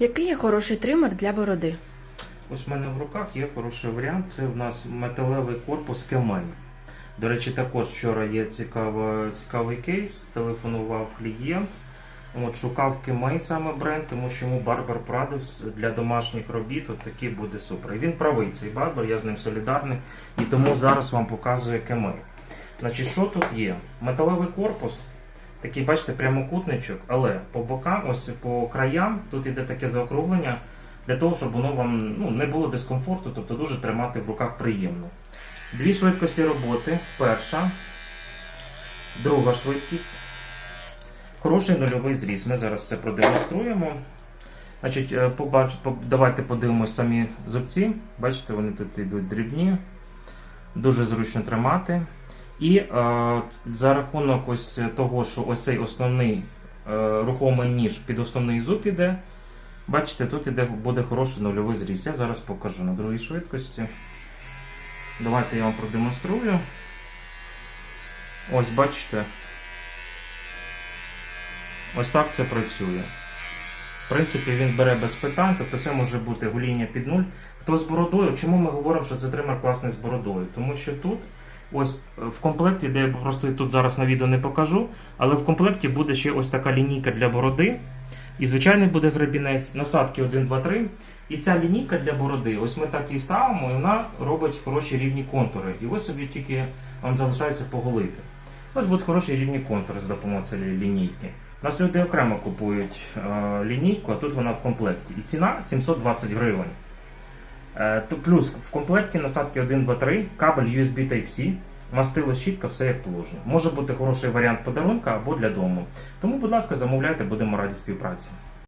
Який є хороший тример для бороди? Ось в мене в руках є хороший варіант. Це в нас металевий корпус Кемей. До речі, також вчора є цікава, цікавий кейс. Телефонував клієнт. От, шукав Кемей саме бренд, тому що йому Барбер порадив для домашніх робіт. От такий буде супер. І він правий цей Барбер, я з ним солідарний. І тому зараз вам показую Кемей. Значить, що тут є? Металевий корпус. Такий, бачите, прямокутничок, але по бокам, ось по краям, тут іде таке заокруглення для того, щоб воно вам ну, не було дискомфорту, тобто дуже тримати в руках приємно. Дві швидкості роботи. Перша, друга швидкість. Хороший нульовий зріз. Ми зараз це продемонструємо. Значить, е, побач, давайте подивимось самі зубці. Бачите, вони тут йдуть дрібні, дуже зручно тримати. І е, за рахунок ось того, що ось цей основний е, рухомий ніж під основний зуб іде, Бачите, тут іде, буде хороший нульовий зріз. Я зараз покажу на другій швидкості. Давайте я вам продемонструю. Ось бачите. Ось так це працює. В принципі, він бере без питань, тобто це може бути гоління під нуль. Хто з бородою? Чому ми говоримо, що це тример класний з бородою? Тому що тут, ось е, в комплекті, де я просто тут зараз на відео не покажу, але в комплекті буде ще ось така лінійка для бороди. І звичайний буде гребінець, насадки 1, 2, 3. І ця лінійка для бороди, ось ми так її ставимо, і вона робить хороші рівні контури. І ви собі тільки вам залишається поголити. Ось будуть хороші рівні контури за допомогою цієї лінійки. У нас люди окремо купують е, лінійку, а тут вона в комплекті. І ціна 720 гривень. Е, то плюс в комплекті насадки 1, 2, 3, кабель USB Type-C, мастило щітка, все як положено. Може бути хороший варіант подарунка або для дому. Тому, будь ласка, замовляйте, будемо раді співпраці.